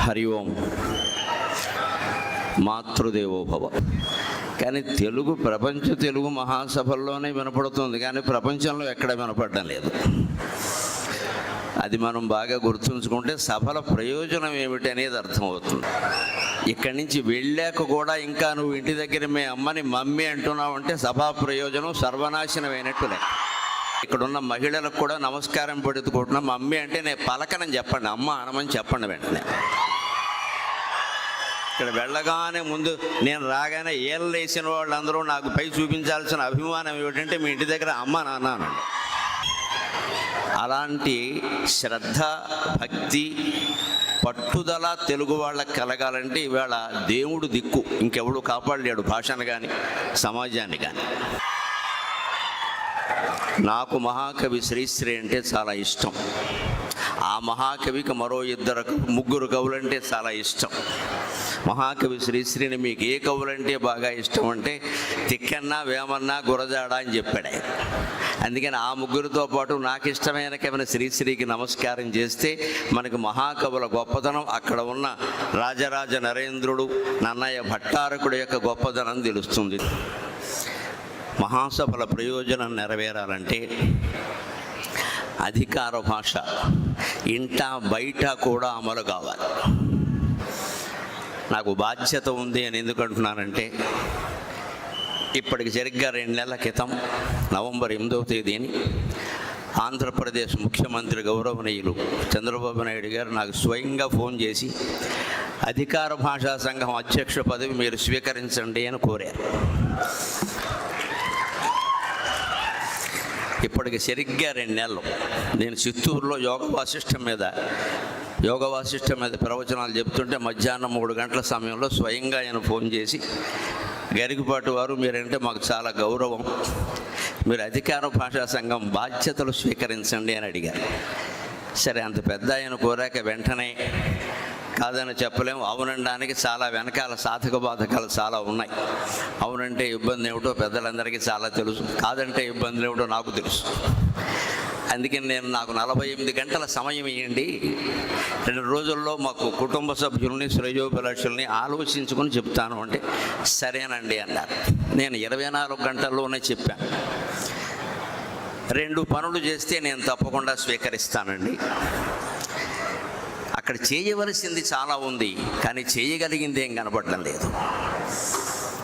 హరి ఓం. మాతృదేవోభవ కానీ తెలుగు ప్రపంచ తెలుగు మహాసభల్లోనే వినపడుతుంది కానీ ప్రపంచంలో ఎక్కడ వినపడడం లేదు. అది మనం బాగా గుర్తుంచుకుంటే సభల ప్రయోజనం ఏమిటి అనేది అర్థమవుతుంది. ఇక్కడి నుంచి వెళ్ళాక కూడా ఇంకా నువ్వు ఇంటి దగ్గర మీ అమ్మని మమ్మీ అంటున్నావు అంటే సభా ప్రయోజనం సర్వనాశనం లెక్క. ఇక్కడ ఉన్న మహిళలకు కూడా నమస్కారం పెడుతుకుంటున్నా మమ్మీ అంటే నేను పలకనని చెప్పండి అమ్మ అనమని చెప్పండి వెంటనే. ఇక్కడ వెళ్ళగానే ముందు నేను రాగానే ఏళ్ళు వేసిన వాళ్ళందరూ నాకు పై చూపించాల్సిన అభిమానం ఏమిటంటే మీ ఇంటి దగ్గర అమ్మ నాన్న అలాంటి శ్రద్ధ భక్తి పట్టుదల తెలుగు వాళ్ళకి కలగాలంటే ఇవాళ దేవుడు దిక్కు. ఇంకెవడు కాపాడలేడు భాషను కానీ సమాజాన్ని కానీ నాకు మహాకవి శ్రీశ్రీ అంటే చాలా ఇష్టం. ఆ మహాకవికి మరో ఇద్దరు ముగ్గురు కవులంటే చాలా ఇష్టం. మహాకవి శ్రీశ్రీని మీకు ఏ కవులంటే బాగా ఇష్టం అంటే తిక్కన్న వేమన్న గురజాడ అని చెప్పాడు. అందుకని ఆ ముగ్గురితో పాటు నాకు ఇష్టమైన కవిన శ్రీశ్రీకి నమస్కారం చేస్తే మనకు మహాకవుల గొప్పతనం అక్కడ ఉన్న రాజరాజ నరేంద్రుడు నన్నయ్య భట్టారకుడు యొక్క గొప్పతనం తెలుస్తుంది. మహాసభల ప్రయోజనం నెరవేరాలంటే అధికార భాష ఇంట బయట కూడా అమలు కావాలి. నాకు బాధ్యత ఉంది అని ఎందుకు అంటున్నానంటే ఇప్పటికి సరిగ్గా రెండు నెలల క్రితం నవంబర్ ఎనిమిదవ తేదీని ఆంధ్రప్రదేశ్ ముఖ్యమంత్రి గౌరవనీయులు చంద్రబాబు నాయుడు గారు నాకు స్వయంగా ఫోన్ చేసి అధికార భాషా సంఘం అధ్యక్ష పదవి మీరు స్వీకరించండి అని కోరారు. ఇప్పటికి సరిగ్గా రెండు నెలలు నేను చిత్తూరులో యోగ వాసిష్టం మీద యోగ వాసిష్టం మీద ప్రవచనాలు చెప్తుంటే మధ్యాహ్నం మూడు గంటల సమయంలో స్వయంగా ఆయన ఫోన్ చేసి గరికపాటి వారు మీరంటే మాకు చాలా గౌరవం. మీరు అధికార భాషా సంఘం బాధ్యతలు స్వీకరించండి అని అడిగారు. సరే అంత పెద్ద ఆయన కోరాక వెంటనే కాదని చెప్పలేము. అవునడానికి చాలా వెనకాల సాధక బాధకాలు చాలా ఉన్నాయి. అవునంటే ఇబ్బంది ఏమిటో పెద్దలందరికీ చాలా తెలుసు. కాదంటే ఇబ్బందులు ఏమిటో నాకు తెలుసు. అందుకని నేను నాకు నలభై ఎనిమిది గంటల సమయం ఇవ్వండి రెండు రోజుల్లో మాకు కుటుంబ సభ్యుల్ని శ్రేయోభిలాషుల్ని ఆలోచించుకొని చెప్తాను అంటే సరేనండి అన్నారు. నేను ఇరవై నాలుగు గంటల్లోనే చెప్పాను రెండు పనులు చేస్తే నేను తప్పకుండా స్వీకరిస్తానండి. అక్కడ చేయవలసింది చాలా ఉంది కానీ చేయగలిగింది ఏం కనపడడం లేదు.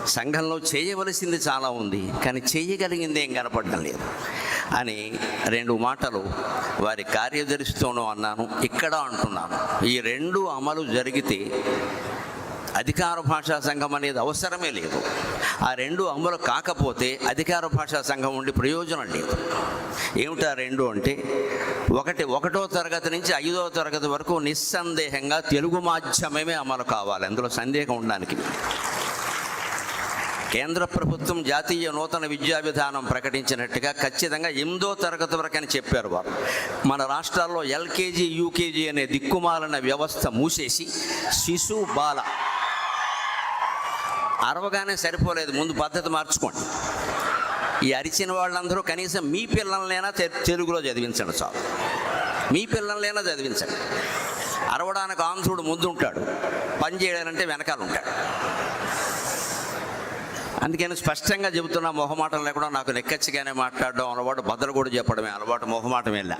సంఘంలో చేయవలసింది చాలా ఉంది కానీ చేయగలిగింది ఏం కనపడడం లేదు. అని రెండు మాటలు వారి కార్యదర్శితోనూ అన్నాను. ఇక్కడ అంటున్నాను. ఈ రెండు అమలు జరిగితే అధికార భాషా సంఘం అనేది అవసరమే లేదు. ఆ రెండు అమలు కాకపోతే అధికార భాషా సంఘం ఉండి ప్రయోజనం లేదు. ఏమిటా రెండు అంటే ఒకటి ఒకటో తరగతి నుంచి ఐదో తరగతి వరకు నిస్సందేహంగా తెలుగు మాధ్యమమే అమలు కావాలి. అందులో సందేహం ఉండడానికి. కేంద్ర ప్రభుత్వం జాతీయ నూతన విద్యా విధానం ప్రకటించినట్టుగా ఖచ్చితంగా ఎనిమిదో తరగతి వరకు అని చెప్పారు వారు మన రాష్ట్రాల్లో ఎల్కేజీ యూకేజీ అనే దిక్కుమాలిన వ్యవస్థ మూసేసి శిశు బాల. అరవగానే సరిపోలేదు ముందు పద్ధతి మార్చుకోండి. ఈ అరిచిన వాళ్ళందరూ కనీసం మీ పిల్లలనైనా తెలుగులో చదివించండి చాలు. మీ పిల్లలనైనా చదివించండి. అరవడానికి ఆంధ్రుడు ముందు ఉంటాడు పని చేయడాలంటే వెనకాల ఉంటాడు. అందుకని స్పష్టంగా చెబుతున్న మొహమాటం లేకుండా నాకు నెక్కచ్చిగానే మాట్లాడడం అలవాటు భద్ర కూడా చెప్పడమే అలవాటు మొహమాటం వెళ్ళా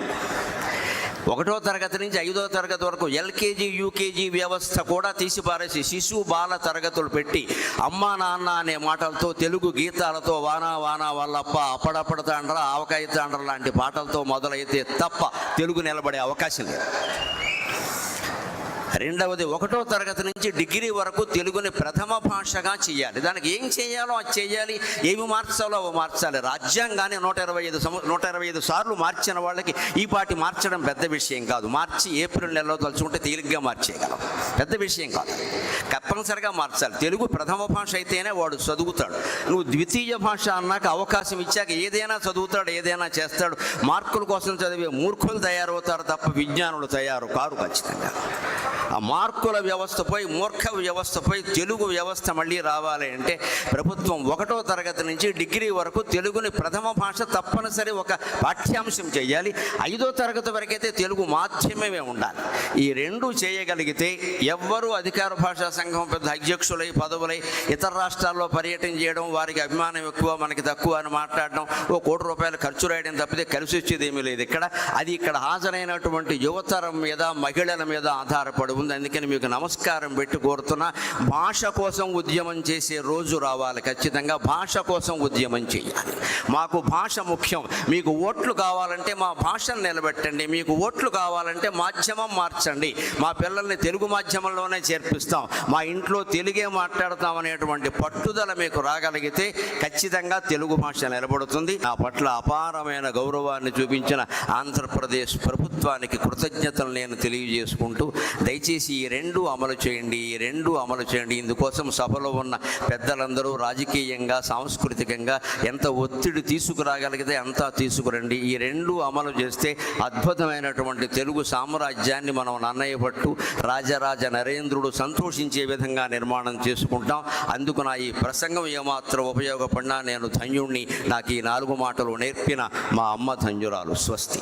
ఒకటో తరగతి నుంచి ఐదో తరగతి వరకు ఎల్కేజీ యూకేజీ వ్యవస్థ కూడా తీసిపారేసి శిశు బాల తరగతులు పెట్టి అమ్మా నాన్న అనే మాటలతో తెలుగు గీతాలతో వానా వానా వాళ్ళప్ప అప్పడప్పడ తాండ్ర ఆవకాయ తాండ్ర లాంటి పాటలతో మొదలైతే తప్ప తెలుగు నిలబడే అవకాశం లేదు. రెండవది ఒకటో తరగతి నుంచి డిగ్రీ వరకు తెలుగుని ప్రథమ భాషగా చేయాలి దానికి ఏం చేయాలో అది చేయాలి. ఏమి మార్చాలో అవి మార్చాలి. రాజ్యాంగాన్ని నూట ఇరవై ఐదు నూట ఇరవై ఐదు సార్లు మార్చిన వాళ్ళకి ఈ పాటి మార్చడం పెద్ద విషయం కాదు. మార్చి ఏప్రిల్ నెలలో తలుచుకుంటే తేలిగ్గా మార్చేయగలం. పెద్ద విషయం కాదు. తప్పనిసరిగా మార్చాలి. తెలుగు ప్రథమ భాష అయితేనే వాడు చదువుతాడు. నువ్వు ద్వితీయ భాష అన్నాక అవకాశం ఇచ్చాక ఏదైనా చదువుతాడు ఏదైనా చేస్తాడు. మార్కుల కోసం చదివే మూర్ఖులు తయారవుతారు తప్ప విజ్ఞానులు తయారు కారు ఖచ్చితంగా. ఆ మార్కుల వ్యవస్థపై మూర్ఖ వ్యవస్థపై తెలుగు వ్యవస్థ మళ్ళీ రావాలి అంటే ప్రభుత్వం ఒకటో తరగతి నుంచి డిగ్రీ వరకు తెలుగుని ప్రథమ భాష తప్పనిసరి ఒక పాఠ్యాంశం చేయాలి ఐదో తరగతి వరకైతే తెలుగు మాధ్యమమే ఉండాలి. ఈ రెండు చేయగలిగితే ఎవ్వరూ అధికార భాషా సంఘం పెద్ద అధ్యక్షులై పదవులై ఇతర రాష్ట్రాల్లో పర్యటన చేయడం వారికి అభిమానం ఎక్కువ మనకి తక్కువ అని మాట్లాడడం ఓ కోటి రూపాయలు ఖర్చు రాయడం తప్పితే కలిసి వచ్చేది ఏమీ లేదు ఇక్కడ. అది ఇక్కడ హాజరైనటువంటి యువతరం మీద మహిళల మీద ఆధారపడి ఉంది. అందుకని మీకు నమస్కారం పెట్టి కోరుతున్నా. భాష కోసం ఉద్యమం చేసే రోజు రావాలి. ఖచ్చితంగా భాష కోసం ఉద్యమం చేయాలి. మాకు భాష ముఖ్యం. మీకు ఓట్లు కావాలంటే మా భాషను నిలబెట్టండి. మీకు ఓట్లు కావాలంటే మాధ్యమం మార్చండి. మా పిల్లల్ని తెలుగు మాధ్యమంలోనే చేర్పిస్తాం. మా ఇంట్లో తెలుగే మాట్లాడతాం అనేటువంటి పట్టుదల మీకు రాగలిగితే ఖచ్చితంగా తెలుగు భాష నిలబడుతుంది. ఆ పట్ల అపారమైన గౌరవాన్ని చూపించిన ఆంధ్రప్రదేశ్ ప్రభుత్వానికి కృతజ్ఞతలు నేను తెలియజేసుకుంటూ దయచేసి ఈ రెండు అమలు చేయండి ఈ రెండు అమలు చేయండి. ఇందుకోసం సభలో ఉన్న పెద్దలందరూ రాజకీయంగా సాంస్కృతికంగా ఎంత ఒత్తిడి తీసుకురాగలిగితే అంతా తీసుకురండి. ఈ రెండు అమలు చేస్తే అద్భుతమైనటువంటి తెలుగు సామ్రాజ్యాన్ని మనం నన్నయ్య పట్టు రాజరాజ నరేంద్రుడు సంతోషించే విధంగా నిర్మాణం చేసుకుంటాం. అందుకు నా ఈ ప్రసంగం ఏమాత్రం ఉపయోగపడినా నేను ధన్యుణ్ణి. నాకు ఈ నాలుగు మాటలు నేర్పిన మా అమ్మ ధన్యురాలు. స్వస్తి.